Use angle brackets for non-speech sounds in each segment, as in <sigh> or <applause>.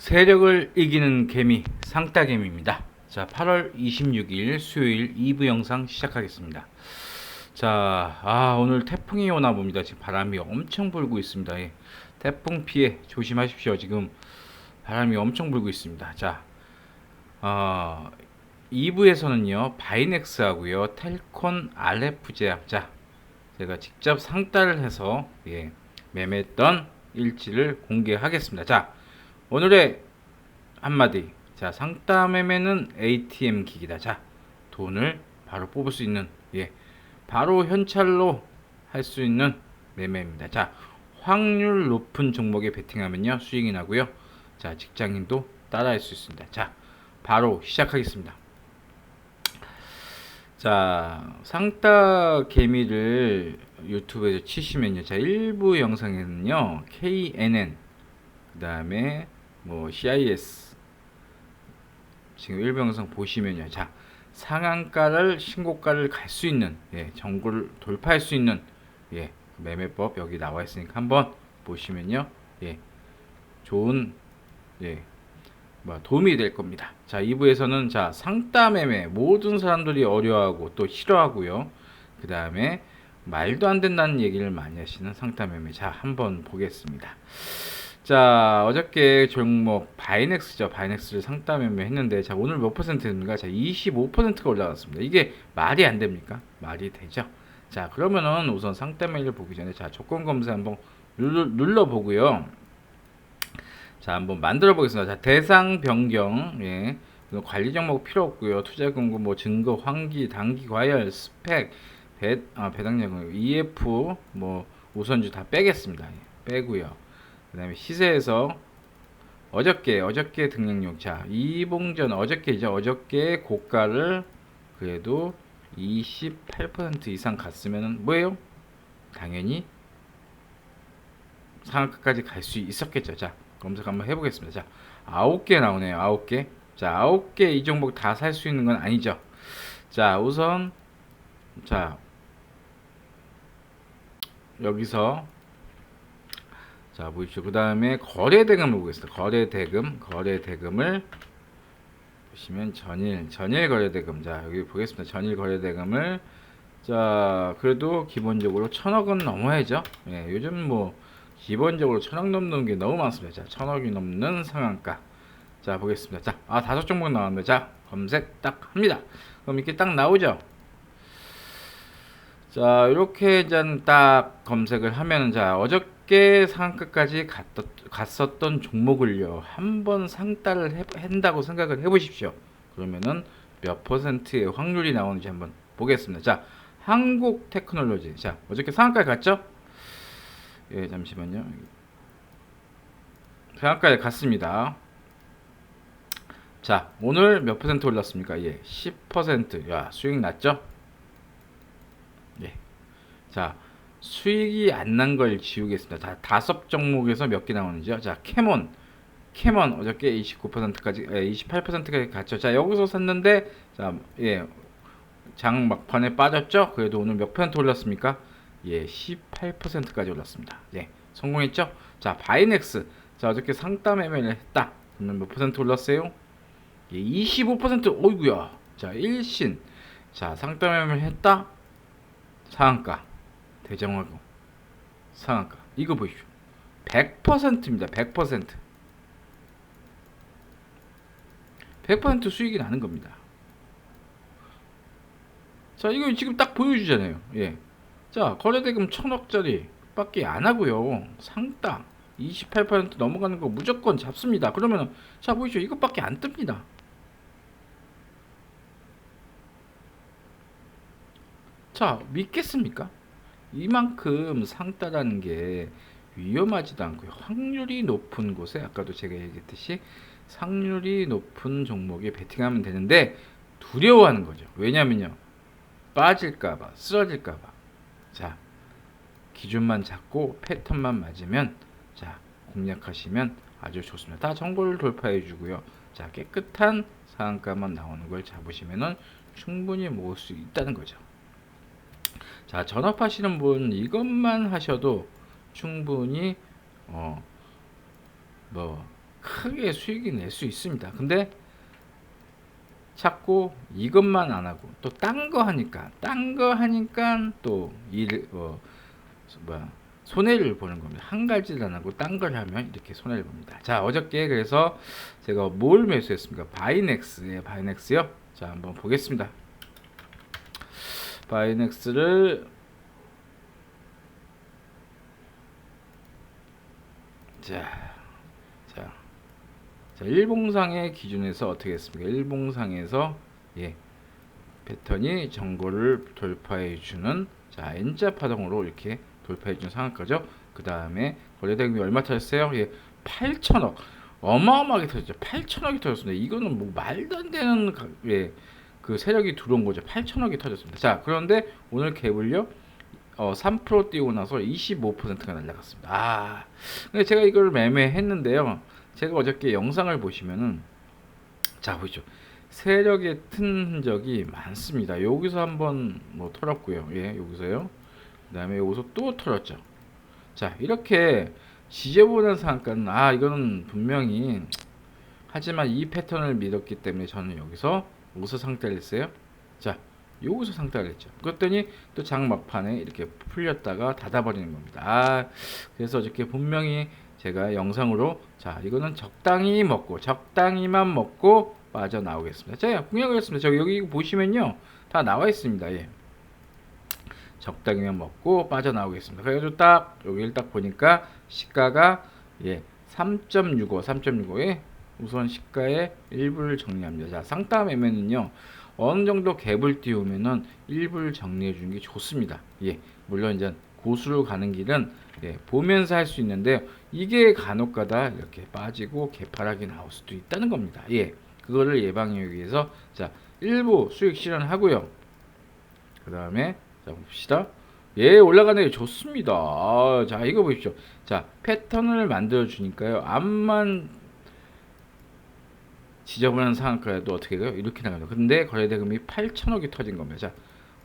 세력을 이기는 개미 상따개미입니다. 자, 8월 26일 수요일 2부 영상 시작하겠습니다. 자, 아, 오늘 태풍이 오나 봅니다. 지금 바람이 엄청 불고 있습니다. 예. 태풍 피해 조심하십시오. 지금 바람이 엄청 불고 있습니다. 자, 어, 2부에서는요, 바이넥스 하고요, 텔콘 RF 제약. 자, 제가 직접 상따를 해서, 예, 매매했던 일지를 공개하겠습니다. 자, 오늘의 한마디. 자, 상따 매매는 ATM 기기다. 자, 돈을 바로 뽑을 수 있는, 예, 바로 현찰로 할 수 있는 매매입니다. 자, 확률 높은 종목에 베팅하면요, 수익이 나고요. 자, 직장인도 따라할 수 있습니다. 자, 바로 시작하겠습니다. 자, 상따 개미를 유튜브에서 치시면요. 자, 일부 영상에는요, KNN, 그 다음에 뭐 CIS, 지금 일부 영상 보시면요. 자, 상한가를 신고가를 갈 수 있는, 예, 정보를 돌파할 수 있는, 예, 매매법 여기 나와 있으니까 한번 보시면요. 예, 좋은, 예, 뭐 도움이 될 겁니다. 자, 2부에서는 자, 상따 매매 모든 사람들이 어려워하고 또 싫어하고요. 그 다음에 말도 안 된다는 얘기를 많이 하시는 상따 매매. 자, 한번 보겠습니다. 자, 어저께 종목 바이넥스죠. 바이넥스를 상따 매매 했는데 자, 오늘 몇 퍼센트입니까? 자, 25%가 올라갔습니다. 이게 말이 안 됩니까? 말이 되죠. 자, 그러면은 우선 상따 매매를 보기 전에 자, 조건 검사 한번 눌러, 보고요. 자, 한번 만들어 보겠습니다. 자, 대상 변경, 예. 관리 종목 필요 없고요. 투자 공고, 뭐 증거, 환기, 단기 과열, 스펙, 배, 아, 배당량, EF, 뭐 우선주 다 빼겠습니다. 예, 빼고요. 그 다음에 시세에서 어저께 어저께 등락용 자 이봉전 어저께죠. 어저께 고가를 그래도 28% 이상 갔으면은 뭐예요? 당연히 상한가까지 갈 수 있었겠죠. 자, 검색 한번 해보겠습니다. 자, 아홉 개 나오네요. 아홉 개. 자, 아홉 개이 종목 다 살 수 있는 건 아니죠. 자, 우선 자 여기서 자 보십시오. 그 다음에 거래 대금을 보겠습니다. 거래 대금, 거래 대금을 보시면 전일, 전일 거래 대금. 자 여기 보겠습니다. 전일 거래 대금을 자 그래도 기본적으로 천억은 넘어야죠. 예, 요즘 뭐 기본적으로 천억 넘는 게 너무 많습니다. 자, 천억이 넘는 상한가. 자, 보겠습니다. 자, 아, 다섯 종목 나왔는데, 자, 검색 딱 합니다. 그럼 이렇게 딱 나오죠? 자, 이렇게 이제 딱 검색을 하면, 자, 어저께 상한가까지 갔던, 갔었던 종목을요, 한번 상따를 해, 한다고 생각을 해보십시오. 그러면은 몇 퍼센트의 확률이 나오는지 한번 보겠습니다. 자, 한국 테크놀로지. 자, 어저께 상한가에 갔죠? 예, 잠시만요. 상한가에 갔습니다. 자, 오늘 몇 퍼센트 올랐습니까? 예, 10%. 야, 수익 났죠? 예. 자, 수익이 안 난 걸 지우겠습니다. 자, 다섯 종목에서 몇 개 나오는지요? 자, 캐몬. 캐몬 어저께 29%까지 예, 28%까지 갔죠. 자, 여기서 샀는데 자, 예. 장 막판에 빠졌죠? 그래도 오늘 몇 퍼센트 올랐습니까? 예, 18%까지 올랐습니다. 예, 성공했죠? 자, 바이넥스. 자, 어저께 상따 매매를 했다. 그러면 몇 퍼센트 올랐어요? 예, 25%. 어이구야. 자, 일신. 자, 상따 매매를 했다. 상한가. 대정하고. 상한가. 이거 보십시오. 100%입니다. 100%. 100% 수익이 나는 겁니다. 자, 이거 지금 딱 보여주잖아요. 예. 자, 거래대금 천억짜리 밖에 안 하고요. 상당 28% 넘어가는 거 무조건 잡습니다. 그러면 자 보이죠? 이것밖에 안 뜹니다. 자, 믿겠습니까? 이만큼 상따라는 게 위험하지도 않고요. 확률이 높은 곳에 아까도 제가 얘기했듯이 상률이 높은 종목에 베팅하면 되는데 두려워하는 거죠. 왜냐면요. 빠질까봐, 쓰러질까봐. 자, 기준만 잡고 패턴만 맞으면 자, 공략하시면 아주 좋습니다. 다 정보를 돌파해 주고요. 자, 깨끗한 상한가만 나오는 걸 잡으시면은 충분히 모을 수 있다는 거죠. 자, 전업하시는 분 이것만 하셔도 충분히 어, 뭐 크게 수익이 낼 수 있습니다. 근데 자꾸 이것만 안 하고 또 딴 거 하니까 딴 거 하니까 또일 어, 뭐야 손해를 보는 겁니다. 한 가지를 안 하고 딴 걸 하면 이렇게 손해를 봅니다. 자 어저께 그래서 제가 뭘 매수했습니까? 바이넥스에 바이넥스요. 자 한번 보겠습니다. 바이넥스를 자, 자, 자, 일봉상의 기준에서 어떻게 했습니까? 일봉상에서 예, 패턴이 정보를 돌파해 주는 자 N자 파동으로 이렇게 돌파해 주는 상한가죠. 그 다음에 거래대금이 얼마 터졌어요? 예, 8천억. 어마어마하게 터졌죠. 8천억이 터졌습니다. 이거는 뭐 말도 안 되는 가- 예, 그 세력이 들어온 거죠. 8천억이 터졌습니다. 자, 그런데 오늘 갭을요. 어, 3% 뛰고 나서 25%가 날라갔습니다. 아, 근데 제가 이걸 매매했는데요. 제가 어저께 영상을 보시면은 자 보시죠. 세력의 튼 흔적이 많습니다. 여기서 한번 뭐 털었고요. 예, 여기서요. 그다음에 여기서 또 털었죠. 자, 이렇게 지저분한 상한가는 아 이거는 분명히 하지만 이 패턴을 믿었기 때문에 저는 여기서 여기서 상대를 했어요. 자, 여기서 상대를 했죠. 그랬더니 또장 막판에 이렇게 풀렸다가 닫아버리는 겁니다. 아, 그래서 어저께 분명히 제가 영상으로 자 이거는 적당히 먹고 적당히만 먹고 빠져나오겠습니다. 제가 공약하겠습니다. 저 여기 보시면요 다 나와 있습니다. 예. 적당히만 먹고 빠져나오겠습니다. 그래가지고 딱 여기를 딱 보니까 시가가 예 3.65, 3.65에 우선 시가의 일부를 정리합니다. 자 상따 매매는요 어느 정도 갭을 띄우면은 일부를 정리해 주는 게 좋습니다. 예 물론 이제 고수로 가는 길은 예, 보면서 할 수 있는데 이게 간혹가다 이렇게 빠지고 개파락이 나올 수도 있다는 겁니다. 예, 그거를 예방하기 위해서 자 일부 수익 실현하고요. 그 다음에 자 봅시다. 예, 올라가는 게 좋습니다. 아, 자 이거 보십시오. 자 패턴을 만들어 주니까요. 암만 지저분한 상한가에도 어떻게 돼요? 이렇게 나가요. 근데 거래대금이 8천억이 터진 겁니다. 자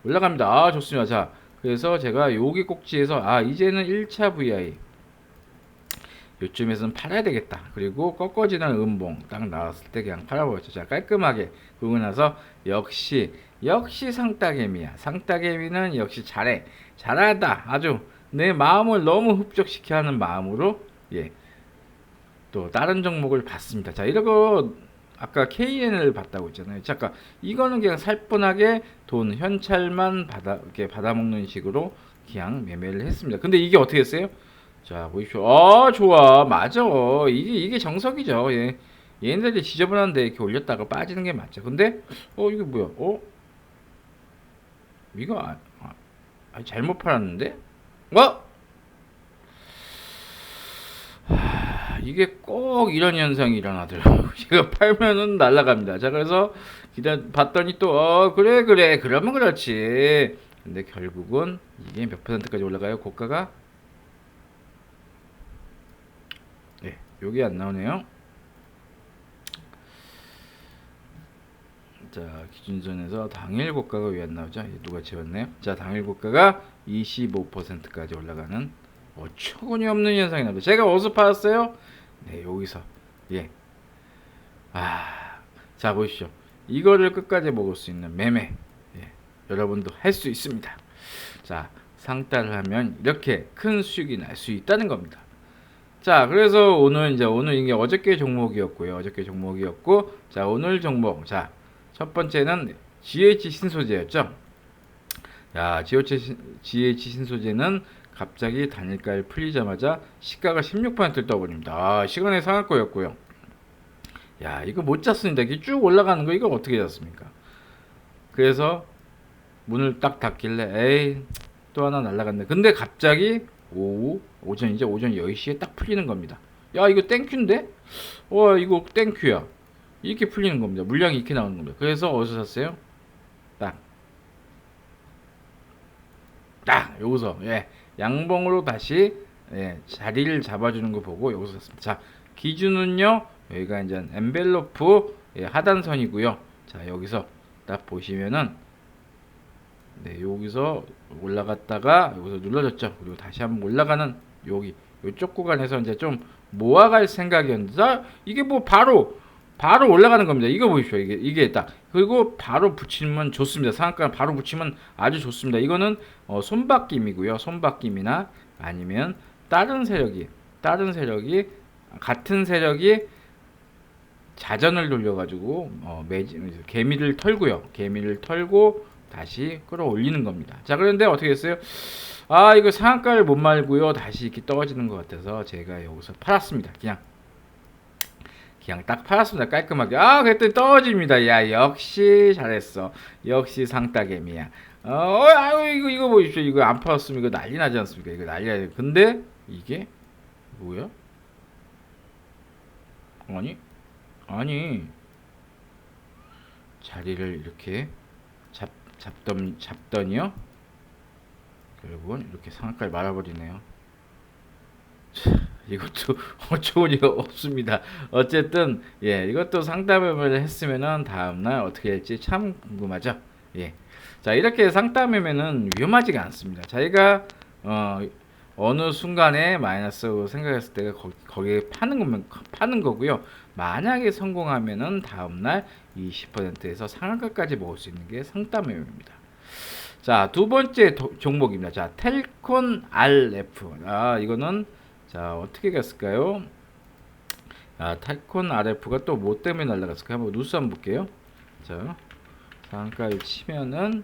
올라갑니다. 아 좋습니다. 자 그래서 제가 여기 꼭지에서 아 이제는 1차 VI 요쯤에서는 팔아야 되겠다. 그리고 꺾어지는 음봉 딱 나왔을 때 그냥 팔아버렸죠. 자 깔끔하게 그러고 나서 역시 역시 상따개미야. 상따개미는 역시 잘해. 잘하다. 아주 내 마음을 너무 흡족시켜 하는 마음으로 예. 또 다른 종목을 봤습니다. 자 이러고 아까 KN을 봤다고 했잖아요. 잠깐 이거는 그냥 살뿐하게 돈 현찰만 받아 이렇게 받아먹는 식으로 그냥 매매를 했습니다. 근데 이게 어떻게 했어요? 자 보십시오. 아 좋아 맞아 이게 이게 정석이죠. 예. 얘네들이 지저분한데 이렇게 올렸다가 빠지는 게 맞죠. 근데 어 이게 뭐야? 어 이거 아, 아, 아, 잘못 팔았는데? 어? 하, 이게 꼭 이런 현상이 일어나더라고요. <laughs> 제가 팔면은 날아갑니다. 자, 그래서 기다 봤더니 또, 어, 그래, 그래. 그러면 그렇지. 근데 결국은 이게 몇 퍼센트까지 올라가요? 고가가? 네, 여기 안 나오네요. 자, 기준선에서 당일 고가가 왜 안 나오죠? 예, 누가 지웠네요. 자, 당일 고가가 25%까지 올라가는 어처구니 없는 현상이 나옵니다. 제가 어디서 팔았어요? 네, 여기서. 예. 아, 자 보십시오. 이거를 끝까지 먹을 수 있는 매매. 예. 여러분도 할 수 있습니다. 자, 상따를 하면 이렇게 큰 수익이 날 수 있다는 겁니다. 자, 그래서 오늘 이제 오늘 이게 어저께 종목이었고요. 어저께 종목이었고, 자, 오늘 종목. 자, 첫 번째는 GH 신소재였죠. 야, GH, 신- GH 신소재는 갑자기 단일가에 풀리자마자 시가가 16%를 떠버립니다. 아, 시간의 상한가였고요. 야, 이거 못 잤습니다. 이게 쭉 올라가는 거 이거 어떻게 잤습니까? 그래서 문을 딱 닫길래 에이 또 하나 날라갔네. 근데 갑자기 오후 오전 이제 오전 10시에 딱 풀리는 겁니다. 야, 이거 땡큐인데? 와, 이거 땡큐야. 이렇게 풀리는 겁니다. 물량이 이렇게 나오는 겁니다. 그래서 어디서 샀어요? 딱. 딱 여기서 예. 양봉으로 다시 예, 자리를 잡아주는 거 보고 여기서 샀습니다. 자, 기준은요. 여기가 이제 엔벨로프 예, 하단선이고요. 자, 여기서 딱 보시면은 네, 여기서 올라갔다가 여기서 눌러졌죠. 그리고 다시 한번 올라가는 여기 이쪽 구간에서 이제 좀 모아갈 생각이었는데 자, 이게 뭐 바로 바로 올라가는 겁니다. 이거 보십시오. 이게 이게 딱 그리고 바로 붙이면 좋습니다. 상한가 바로 붙이면 아주 좋습니다. 이거는 어, 손바뀜이고요. 손바뀜이나 아니면 다른 세력이 다른 세력이 같은 세력이 자전을 돌려가지고 어, 매지, 개미를 털고요. 개미를 털고 다시 끌어올리는 겁니다. 자 그런데 어떻게 했어요? 아 이거 상한가를 못 말고요. 다시 이렇게 떨어지는 것 같아서 제가 여기서 팔았습니다. 그냥 그냥 딱 팔았습니다. 깔끔하게. 아 그랬더니 떨어집니다. 야 역시 잘했어. 역시 상따개미야. 어, 아유 이거 이거 보십시오. 이거 안 팔았으면 이거 난리 나지 않습니까? 이거 난리 나지. 근데 이게 뭐야? 아니 아니 자리를 이렇게 잡 잡던 잡더니요. 결국은 이렇게 상한가를 말아버리네요. 차, 이것도 <laughs> 어처구니가 없습니다. 어쨌든 예 이것도 상담을 했으면은 다음날 어떻게 될지 참 궁금하죠. 예. 자 이렇게 상담이면은 위험하지가 않습니다. 자기가 어 어느 순간에 마이너스로 생각했을 때가 거, 거기에 파는 거면 파는 거고요. 만약에 성공하면은 다음날 20%에서 상한가까지 먹을 수 있는 게 상담매매입니다. 자, 두 번째 도- 종목입니다. 자, 텔콘 RF. 아, 이거는 자, 어떻게 갔을까요? 아, 텔콘 RF가 또 뭐 때문에 날라갔을까요? 한번 뉴스 한번 볼게요. 자, 상한가를 치면은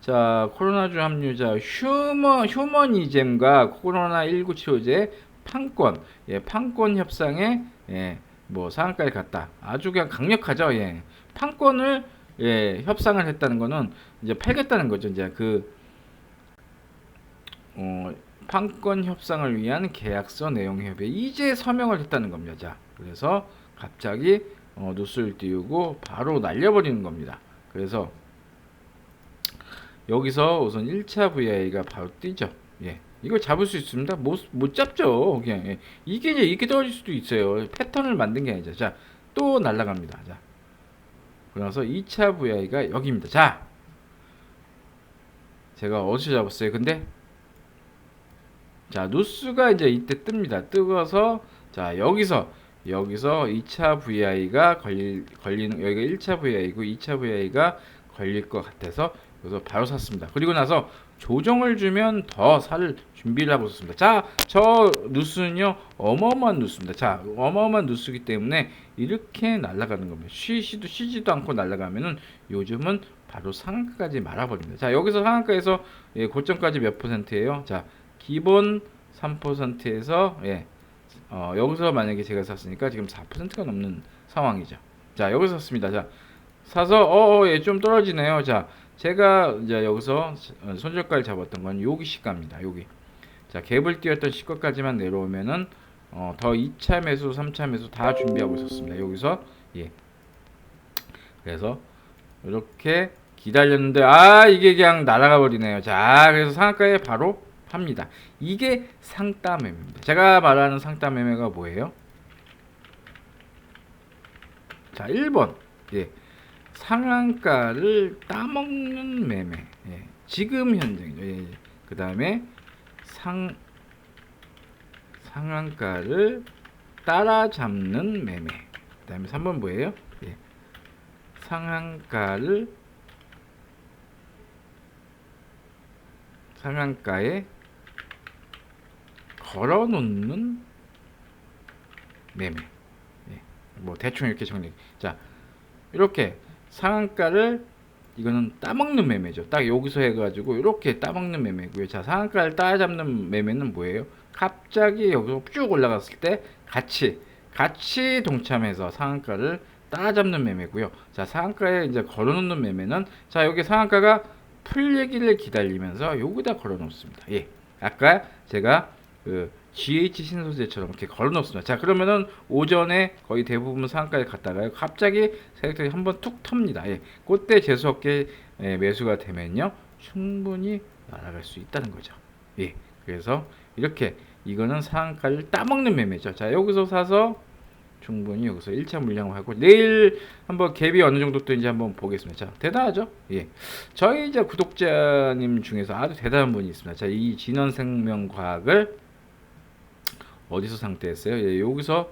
자, 코로나주 합류자 휴머 휴머니즘과 코로나 19 치료제 판권. 예, 판권 협상에 예, 뭐 상한가를 갔다. 아주 그냥 강력하죠. 예. 판권을 예, 협상을 했다는 거는 이제 팔겠다는 거죠. 이제 그 어, 판권 협상을 위한 계약서 내용 협의 이제 서명을 했다는 겁니다. 자, 그래서 갑자기 어, 뉴스를 띄우고 바로 날려버리는 겁니다. 그래서 여기서 우선 1차 VI가 바로 뛰죠. 예. 이걸 잡을 수 있습니다. 못, 못 잡죠. 그냥 예. 이게 이렇게 떨어질 수도 있어요. 패턴을 만든 게 아니죠. 자, 또 날아갑니다. 자, 그래서 2차 VI가 여기입니다. 자, 제가 어디서 잡았어요? 근데 자, 누스가 이제 이때 뜹니다. 뜨고서 자, 여기서 여기서 2차 VI가 걸릴 걸리는 여기가 1차 VI고 2차 VI가 걸릴 것 같아서 그래서 바로 샀습니다. 그리고 나서 조정을 주면 더 살 준비를 하고 있습니다. 자, 저 누스는요 어마어마한 누스입니다. 자, 어마어마한 누스기 때문에 이렇게 날아가는 겁니다. 쉬지도 쉬지도 않고 날아가면은 요즘은 바로 상한가까지 말아버립니다. 자, 여기서 상한가에서 예, 고점까지 몇 퍼센트예요? 자, 기본 3%에서 예, 어, 여기서 만약에 제가 샀으니까 지금 4%가 넘는 상황이죠. 자, 여기서 샀습니다. 자, 사서 어, 어, 예, 좀 떨어지네요. 자, 제가 이제 여기서 어, 손절가를 잡았던 건 여기 시가입니다. 여기. 자, 갭을 띄웠던 시가까지만 내려오면은 어, 더 2차 매수, 3차 매수 다 준비하고 있었습니다. 여기서 예. 그래서 이렇게 기다렸는데 아 이게 그냥 날아가 버리네요. 자, 그래서 상한가에 바로 팝니다. 이게 상따 매매입니다. 제가 말하는 상따 매매가 뭐예요? 자, 1번. 예. 상한가를 따먹는 매매. 예. 지금 현재죠. 예. 그 다음에 상 상한가를 따라잡는 매매. 그 다음에 3번 뭐예요? 예. 상한가를 상한가에 걸어놓는 매매. 예. 뭐 대충 이렇게 정리. 자, 이렇게 상한가를 이거는 따먹는 매매죠. 딱 여기서 해가지고 이렇게 따먹는 매매고요. 자, 상한가를 따라잡는 매매는 뭐예요? 갑자기 여기서 쭉 올라갔을 때 같이 같이 동참해서 상한가를 따라잡는 매매고요. 자, 상한가에 이제 걸어놓는 매매는 자 여기 상한가가 풀리기를 기다리면서 여기다 걸어놓습니다. 예, 아까 제가 그 GH 신소재처럼 이렇게 걸어놓습니다. 자, 그러면은 오전에 거의 대부분 상한가에 갔다가요. 갑자기 세력들이 한번 툭 텁니다. 예, 그때 재수 없게 예, 매수가 되면요, 충분히 날아갈 수 있다는 거죠. 예, 그래서 이렇게 이거는 상한가를 따먹는 매매죠. 자, 여기서 사서 충분히 여기서 1차 물량을 하고 내일 한번 갭이 어느 정도 뜨는지 한번 보겠습니다. 자, 대단하죠? 예. 저희 이제 구독자님 중에서 아주 대단한 분이 있습니다. 자, 이 진원생명과학을 어디서 상대했어요? 예, 여기서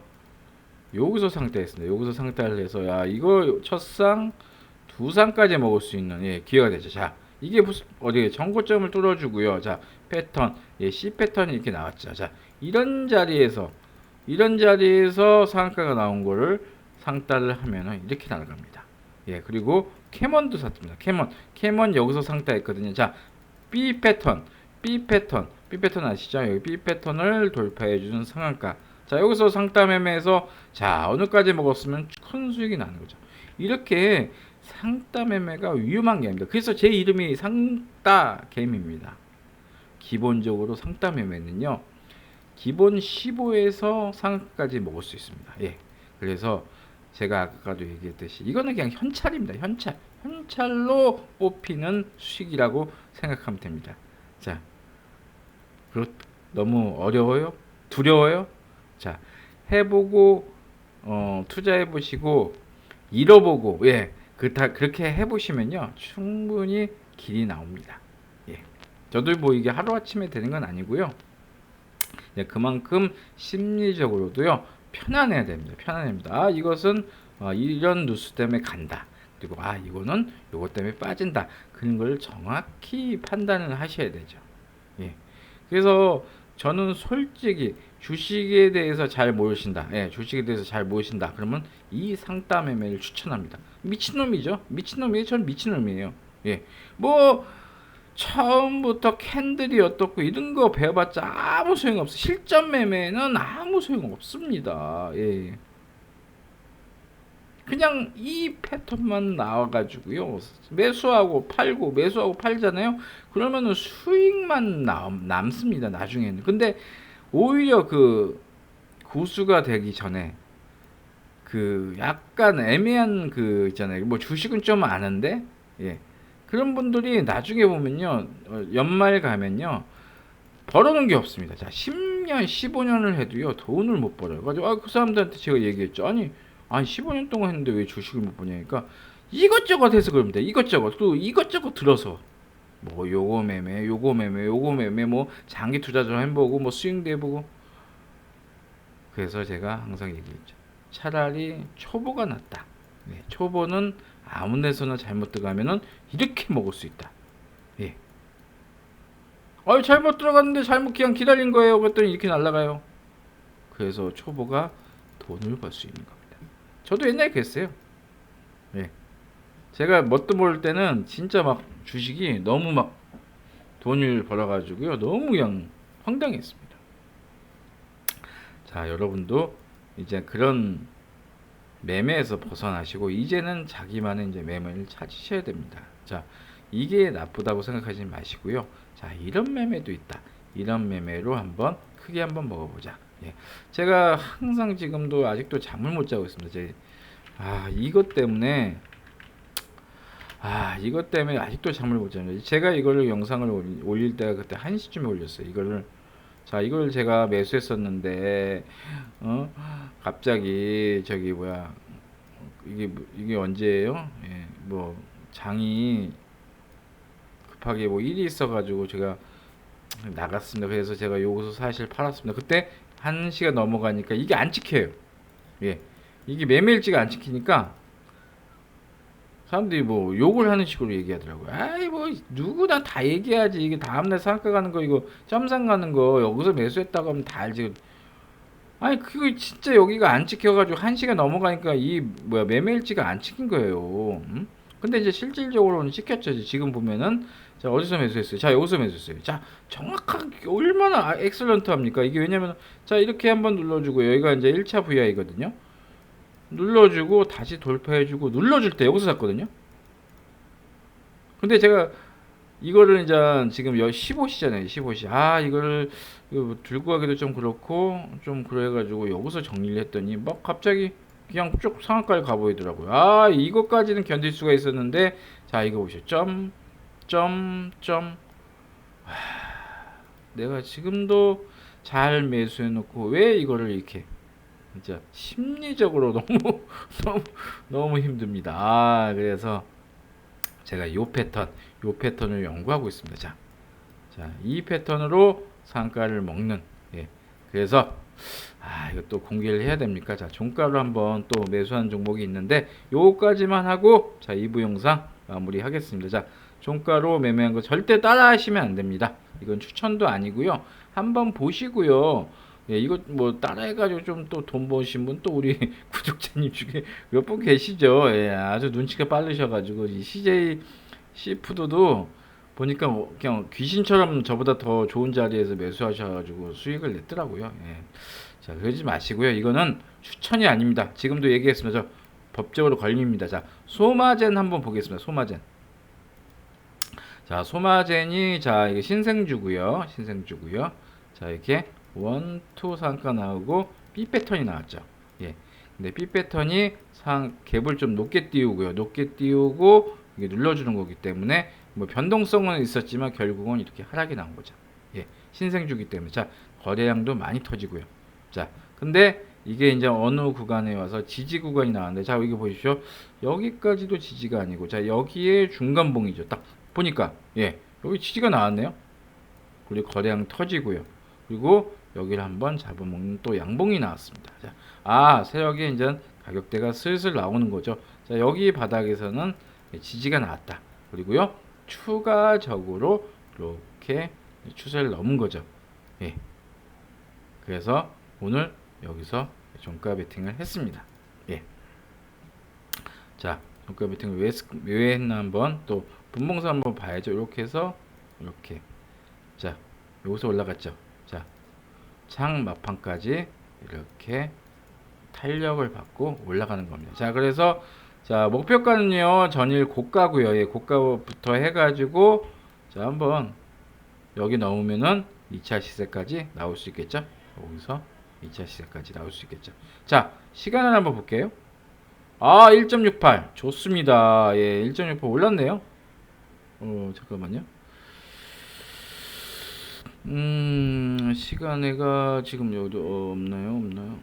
여기서 상대했습니다. 여기서 상대를 해서 야 이거 첫상 두 상까지 먹을 수 있는 예, 기회가 되죠. 자 이게 무슨 어디 정고점을 뚫어주고요. 자 패턴 예, C 패턴이 이렇게 나왔죠. 자 이런 자리에서 이런 자리에서 상가가 나온 거를 상따를 하면은 이렇게 날아갑니다. 예 그리고 캐먼도 샀습니다. 캐먼 캐먼 여기서 상따했거든요. 자 B 패턴 B 패턴 B 패턴 아시죠? 여기 B 패턴을 돌파해 주는 상한가. 자 여기서 상따 매매에서 자 어느까지 먹었으면 큰 수익이 나는 거죠. 이렇게 상따 매매가 위험한 게 아닙니다. 그래서 제 이름이 상따 겜입니다. 기본적으로 상따 매매는요. 기본 15에서 상까지 먹을 수 있습니다. 예. 그래서 제가 아까도 얘기했듯이 이거는 그냥 현찰입니다. 현찰. 현찰로 뽑히는 수익이라고 생각하면 됩니다. 자. 그렇 너무 어려워요? 두려워요? 자. 해 보고 어, 투자해 보시고 잃어보고 예. 그 다 그렇게 해 보시면요. 충분히 길이 나옵니다. 예. 저도 뭐 이게 하루 아침에 되는 건 아니고요. 네, 그만큼 심리적으로도요 편안해야 됩니다. 편안합니다. 아 이것은 어, 이런 뉴스 때문에 간다. 그리고 아 이거는 요것 때문에 빠진다. 그런 걸 정확히 판단을 하셔야 되죠. 예. 그래서 저는 솔직히 주식에 대해서 잘 모르신다. 예, 주식에 대해서 잘 모르신다. 그러면 이 상따 매매를 추천합니다. 미친놈이죠. 미친놈이에요. 저는 미친놈이에요. 예. 뭐 처음부터 캔들이 어떻고 이런 거 배워봤자 아무 소용 없어. 실전 매매는 아무 소용 없습니다. 예. 그냥 이 패턴만 나와가지고요. 매수하고 팔고 매수하고 팔잖아요. 그러면은 수익만 남, 남습니다. 나중에는. 근데 오히려 그 고수가 되기 전에 그 약간 애매한 그 있잖아요. 뭐 주식은 좀 아는데 예. 그런 분들이 나중에 보면요. 어, 연말 가면요. 벌어놓은 게 없습니다. 자, 10년, 15년을 해도요. 돈을 못 벌어요. 가지고 아, 그 사람들한테 제가 얘기했죠. 아니, 아니 15년 동안 했는데 왜 주식을 못 보냐니까 이것저것 해서 그럽니다. 이것저것 또 이것저것 들어서 뭐 요거 매매, 요거 매매, 요거 매매 뭐 장기 투자 좀 해보고 뭐 스윙도 해보고 그래서 제가 항상 얘기했죠. 차라리 초보가 낫다. 네, 초보는 아무 데서나 잘못 들어가면은 이렇게 먹을 수 있다. 예. 아유 잘못 들어갔는데 잘못 그냥 기다린 거예요. 그랬더니 이렇게 날아가요. 그래서 초보가 돈을 벌 수 있는 겁니다. 저도 옛날에 그랬어요. 예. 제가 뭣도 모를 때는 진짜 막 주식이 너무 막 돈을 벌어가지고요. 너무 그냥 황당했습니다. 자, 여러분도 이제 그런 매매에서 벗어나시고 이제는 자기만의 이제 매매를 찾으셔야 됩니다. 자, 이게 나쁘다고 생각하지 마시고요. 자, 이런 매매도 있다. 이런 매매로 한번 크게 한번 먹어보자. 예. 제가 항상 지금도 아직도 잠을 못 자고 있습니다. 제, 아, 이것 때문에 아, 이것 때문에 아직도 잠을 못 자요. 제가 이거를 영상을 올릴, 때가 그때 1시쯤에 올렸어요. 이거를 자, 이걸 제가 매수했었는데 어? 갑자기 저기 뭐야? 이게 이게 언제예요? 예, 뭐 장이 급하게 뭐 일이 있어가지고 제가 나갔습니다. 그래서 제가 여기서 사실 팔았습니다. 그때 한 시가 넘어가니까 이게 안 찍혀요. 예, 이게 매매일지가 안 찍히니까 사람들이 뭐 욕을 하는 식으로 얘기하더라고요. 아이 뭐 누구나 다 얘기하지. 이게 다음날 상가 가는 거 이거 점상 가는 거 여기서 매수했다고 하면 다 알지. 아니 그거 진짜 여기가 안 찍혀가지고 한 시간 넘어가니까 이 뭐야 매매일지가 안 찍힌 거예요. 음? 근데 이제 실질적으로는 찍혔죠. 지금 보면은 자 어디서 매수했어요? 자 여기서 매수했어요. 자 정확하게 얼마나 엑셀런트 합니까? 이게 왜냐면 자 이렇게 한번 눌러주고 여기가 이제 1차 VI거든요. 눌러주고 다시 돌파해주고 눌러줄 때 여기서 샀거든요. 근데 제가 이거를 이제 지금 15시잖아요. 15시. 아 이거를 이거 들고 가기도 좀 그렇고 좀 그래가지고 여기서 정리를 했더니 막 갑자기 그냥 쭉 상한가를 가보이더라고요. 아 이것까지는 견딜 수가 있었는데 자 이거 보시죠. 점, 점, 점. 하, 내가 지금도 잘 매수해 놓고 왜 이거를 이렇게 진짜 심리적으로 <laughs> 너무 너무 너무 힘듭니다. 아 그래서 제가 요 패턴 요 패턴을 연구하고 있습니다. 자, 자, 이 패턴으로 상가를 먹는 예. 그래서 아, 이거 또 공개를 해야 됩니까? 자, 종가로 한번 또 매수한 종목이 있는데 요거까지만 하고 자, 2부 영상 마무리하겠습니다. 자, 종가로 매매한 거 절대 따라 하시면 안 됩니다. 이건 추천도 아니고요. 한번 보시고요. 예, 이거 뭐 따라해가지고 좀 또 돈 버신 분 또 우리 <laughs> 구독자님 중에 몇 분 계시죠. 예, 아주 눈치가 빠르셔가지고 이 CJ 시푸드도 보니까 뭐 그냥 귀신처럼 저보다 더 좋은 자리에서 매수하셔가지고 수익을 냈더라고요. 예. 자, 그러지 마시고요. 이거는 추천이 아닙니다. 지금도 얘기했습니다. 저 법적으로 걸립니다. 자, 소마젠 한번 보겠습니다. 소마젠. 자, 소마젠이 자, 이게 신생주고요. 신생주고요. 자, 이렇게 원, 투 상가 나오고 B 패턴이 나왔죠. 예. 근데 B 패턴이 상 갭을 좀 높게 띄우고요. 높게 띄우고 이게 눌러 주는 거기 때문에 뭐 변동성은 있었지만 결국은 이렇게 하락이 나온 거죠. 예. 신생주기 때문에 자, 거래량도 많이 터지고요. 자, 근데 이게 이제 어느 구간에 와서 지지 구간이 나왔는데 자, 여기 보십시오. 여기까지도 지지가 아니고 자, 여기에 중간봉이죠. 딱 보니까 예. 여기 지지가 나왔네요. 그리고 거래량 터지고요. 그리고 여기를 한번 잡아먹는 또 양봉이 나왔습니다. 자, 아, 세력이 이제 가격대가 슬슬 나오는 거죠. 자, 여기 바닥에서는 지지가 나왔다. 그리고요, 추가적으로 이렇게 추세를 넘은 거죠. 예. 그래서 오늘 여기서 종가 베팅을 했습니다. 예. 자, 종가 베팅을 왜, 했- 왜 했나 한번 또 분봉사 한번 봐야죠. 이렇게 해서 이렇게 자, 여기서 올라갔죠. 자, 창 마판까지 이렇게 탄력을 받고 올라가는 겁니다. 자, 그래서 자, 목표가는요. 전일 고가고요. 예, 고가부터 해 가지고 자, 한번 여기 넣으면은 2차 시세까지 나올 수 있겠죠? 여기서 2차 시세까지 나올 수 있겠죠. 자, 시간을 한번 볼게요. 아, 1.68. 좋습니다. 예, 1.68 올랐네요. 어, 잠깐만요. 음, 시간에가 지금 여기 어, 없나요? 없나요?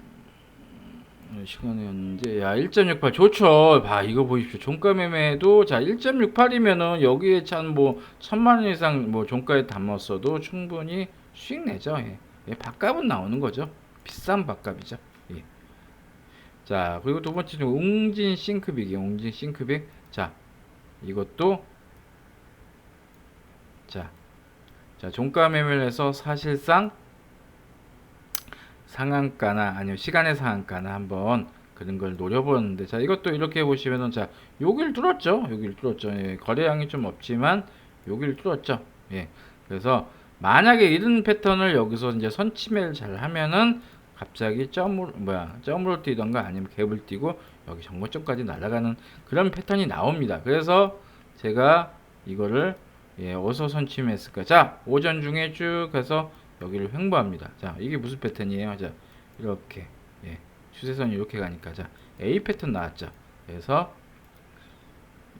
언제? 야, 1.68 좋죠. 봐, 이거 보십시오. 종가 매매도 자, 1.68이면은 여기에 찬뭐 천만 원 이상 뭐 종가에 담았어도 충분히 수익 내죠. 예. 예, 밥값은 나오는 거죠. 비싼 밥값이죠. 예. 자, 그리고 두 번째 중 웅진 싱크빅이 웅진 싱크빅. 자, 이것도 자, 자, 종가 매매를 해서 사실상 상한가나 아니면 시간의 상한가나 한번 그런 걸 노려보는데 자 이것도 이렇게 보시면은 자 여기를 뚫었죠? 여기를 뚫었죠. 예, 거래량이 좀 없지만 여기를 뚫었죠. 예 그래서 만약에 이런 패턴을 여기서 이제 선침해를 잘 하면은 갑자기 점으로 뭐야 점으로 뛰던가 아니면 갭을 뛰고 여기 정고점까지 날아가는 그런 패턴이 나옵니다. 그래서 제가 이거를 예, 어디서 선침했을까? 자, 오전 중에 쭉 해서 여기를 횡보합니다. 자, 이게 무슨 패턴이에요? 자, 이렇게. 예, 추세선이 이렇게 가니까. 자, A 패턴 나왔죠. 그래서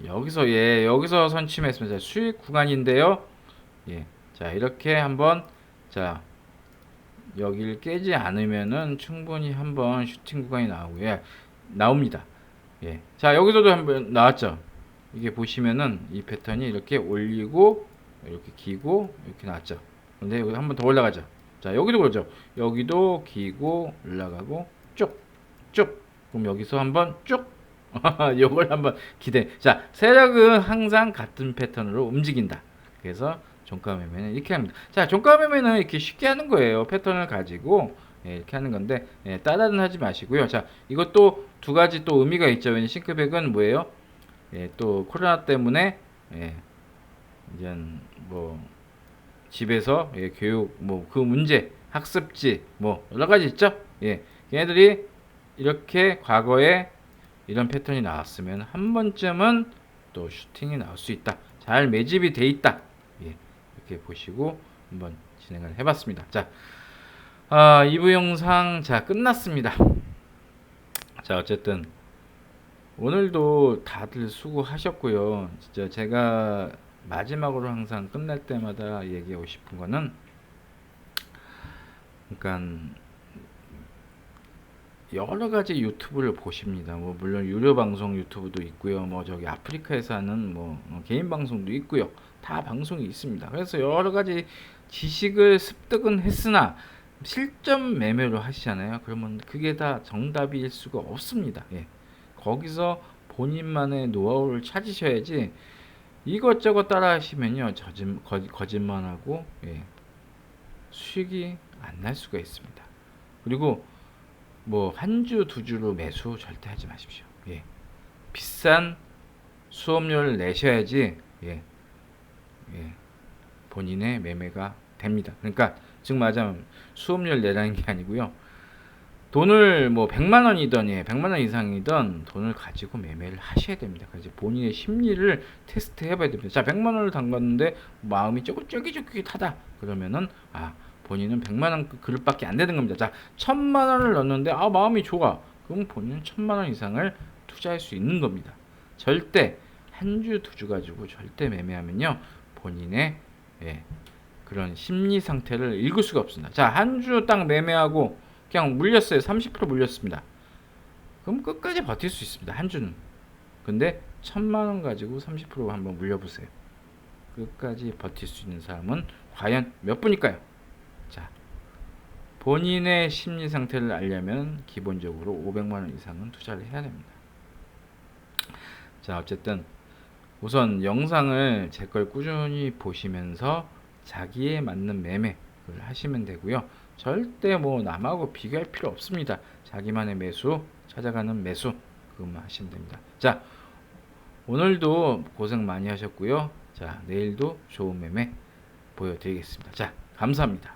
여기서 예, 여기서 선침했습니다. 자, 수익 구간인데요. 예. 자, 이렇게 한번 자, 여기를 깨지 않으면은 충분히 한번 슈팅 구간이 나오고요. 예, 나옵니다. 예. 자, 여기서도 한번 나왔죠. 이게 보시면은 이 패턴이 이렇게 올리고 이렇게 기고 이렇게 나왔죠. 근데 여기 한번 더 올라가죠. 자 여기도 그렇죠. 여기도 기고 올라가고 쭉 쭉. 그럼 여기서 한번 쭉. <laughs> 요걸 한번 기대. 자 세력은 항상 같은 패턴으로 움직인다. 그래서 종가 매매는 이렇게 합니다. 자 종가 매매는 이렇게 쉽게 하는 거예요. 패턴을 가지고 예, 이렇게 하는 건데 예, 따라는 하지 마시고요. 자 이것도 두 가지 또 의미가 있죠. 왜냐 싱크백은 뭐예요? 예, 또 코로나 때문에 예, 이제 뭐 집에서 예, 교육 뭐 그 문제 학습지 뭐 여러 가지 있죠. 예, 얘네들이 이렇게 과거에 이런 패턴이 나왔으면 한 번쯤은 또 슈팅이 나올 수 있다. 잘 매집이 돼 있다. 예, 이렇게 보시고 한번 진행을 해봤습니다. 자, 아, 2부 영상 자 끝났습니다. 자, 어쨌든 오늘도 다들 수고하셨고요. 진짜 제가 마지막으로 항상 끝날 때마다 얘기하고 싶은 거는 그러니까 여러 가지 유튜브를 보십니다. 뭐 물론 유료 방송 유튜브도 있고요. 뭐 저기 아프리카에서 하는 뭐 어, 개인 방송도 있고요. 다 방송이 있습니다. 그래서 여러 가지 지식을 습득은 했으나 실전 매매로 하시잖아요. 그러면 그게 다 정답일 수가 없습니다. 예. 거기서 본인만의 노하우를 찾으셔야지 이것저것 따라 하시면요. 저짓, 거, 거짓 말하고 예. 수익이 안 날 수가 있습니다. 그리고 뭐 한 주, 두 주로 매수 절대 하지 마십시오. 예. 비싼 수업료를 내셔야지 예. 예. 본인의 매매가 됩니다. 그러니까 즉 말하자면 수업료를 내라는 게 아니고요. 돈을 뭐 100만 원이든 예, 100만 원 이상이든 돈을 가지고 매매를 하셔야 됩니다. 그래서 본인의 심리를 테스트 해 봐야 됩니다. 자, 100만 원을 담갔는데 마음이 조금 쫄깃쫄깃하다. 그러면은 아, 본인은 100만 원 그릇밖에 안 되는 겁니다. 자, 1000만 원을 넣었는데 아, 마음이 좋아. 그럼 본인은 1000만 원 이상을 투자할 수 있는 겁니다. 절대 한 주, 두 주 가지고 절대 매매하면요. 본인의 예, 그런 심리 상태를 읽을 수가 없습니다. 자, 한 주 딱 매매하고 그냥 물렸어요. 30% 물렸습니다. 그럼 끝까지 버틸 수 있습니다. 한 주는. 근데 천만 원 가지고 30% 한번 물려보세요. 끝까지 버틸 수 있는 사람은 과연 몇 분일까요? 자, 본인의 심리 상태를 알려면 기본적으로 500만 원 이상은 투자를 해야 됩니다. 자, 어쨌든 우선 영상을 제 걸 꾸준히 보시면서 자기에 맞는 매매를 하시면 되고요. 절대 뭐 남하고 비교할 필요 없습니다. 자기만의 매수 찾아가는 매수 그것만 하시면 됩니다. 자, 오늘도 고생 많이 하셨고요. 자, 내일도 좋은 매매 보여드리겠습니다. 자, 감사합니다.